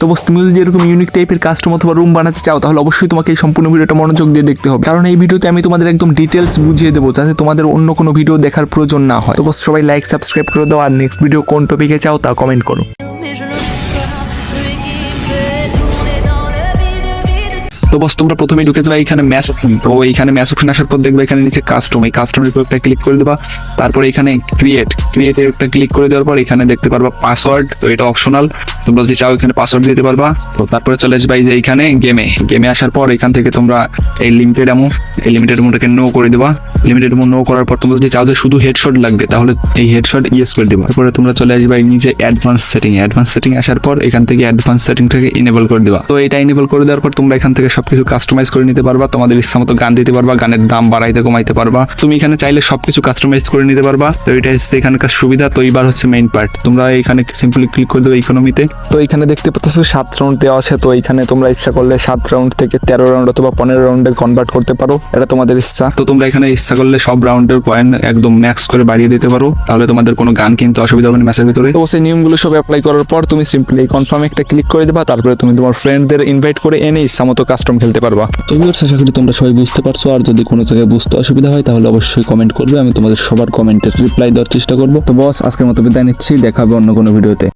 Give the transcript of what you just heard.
তো বস, তুমি যদি এরকম ইউনিক টাইপের কাস্টম অথবা রুম বানাতে চাও, তাহলে অবশ্যই তোমাকে এই সম্পূর্ণ ভিডিওটা মনোযোগ দিয়ে দেখতে হবে। কারণ এই ভিডিওতে আমি তোমাদের একদম ডিটেলস বুঝিয়ে দেবো, যাতে তোমাদের অন্য কোনো ভিডিও দেখার প্রয়োজন না হয়। তো বস, সবাই লাইক সাবস্ক্রাইব করে দাও, আর নেক্সট ভিডিও কোন টপিকে চাও তা কমেন্ট করো. তো বস, তোমরা প্রথমে ঢুকে যাবে এখানে ম্যাচ অপশন তো এইখানে ম্যাচ অপশন আসার পর দেখবে এখানে নিচে কাস্টম এই কাস্টমের উপর একটা ক্লিক করে দেবা, তারপরে এখানে ক্রিয়েট ক্রিয়েটের একটা ক্লিক করে দেওয়ার পর এখানে দেখতে পারবা পাসওয়ার্ড তো এটা অপশনাল তোমরা যদি চাও এখানে পাসওয়ার্ড দিতে পারবা। তো তারপরে চলে আসবে এই যে এইখানে গেমে গেমে আসার পর এখান থেকে তোমরা এই লিমিটেড অ্যামো এই লিমিটেড অ্যামোটাকে নো করে দেবা। লিমিটেড অ্যামো নো করার পর তোমরা যদি চাও যে শুধু হেডশট লাগবে, তাহলে এই হেডশট ইয়েস করে দেবা। তারপরে তোমরা চলে আসবে নিচে অ্যাডভান্স সেটিং অ্যাডভান্স সেটিং আসার পর এখান থেকে অ্যাডভান্স সেটিংটাকে ইনেবল করে দেবা। তো এটা ইনেবল করে দেওয়ার পর তোমরা এখান থেকে সবকিছু কাস্টমাইজ করে নিতে পারবা। তোমাদের ইচ্ছা মতো গান দিতে পারবা, গানের দাম বাড়াইতে কমাইতে পারবা। তুমি এখানে চাইলে সবকিছু কাস্টমাইজ করে নিতে পারবা। তো এটা হচ্ছে এখানকার সুবিধা তো এইবার হচ্ছে মেইন পার্ট তোমরা এখানে সিম্পলি ক্লিক করে দেবে ইকোনমিতে তো এখানে দেখতে পাচ্ছ সাত রাউন্ড দেওয়া আছে তো এখানে তোমরা ইচ্ছা করলে সাত রাউন্ড থেকে তেরো রাউন্ড অথবা পনেরো রাউন্ডে কনভার্ট করতে পারো। এটা তোমাদের ইচ্ছা। তো তোমরা এখানে ইচ্ছা করলে সব রাউন্ডের পয়েন্ট একদম ম্যাক্স করে বাড়িয়ে দিতে পারো। তাহলে তোমাদের কোনো গান কিনতে অসুবিধা হবে না ম্যাচের ভিতরে। তো সেই নিয়মগুলো সব অ্যাপ্লাই করার পর তুমি সিম্পলি কনফার্ম একটা ক্লিক করে দেবা তারপরে তুমি তোমার ফ্রেন্ডদের ইনভাইট করে এনে ইচ্ছা মতো কাস্টম খেলতে পারবা। তো ভিউয়ার্স আশা করি তোমরা সবাই বুঝতে পারছ। আর যদি কোনো জায়গায় বুঝতে অসুবিধা হয় তাহলে অবশ্যই কমেন্ট করবে। আমি তোমাদের সবার কমেন্টের রিপ্লাই দেওয়ার চেষ্টা করব। তো বস আজকের মতো বিদায় নিচ্ছি। দেখা হবে অন্য কোনো ভিডিওতে।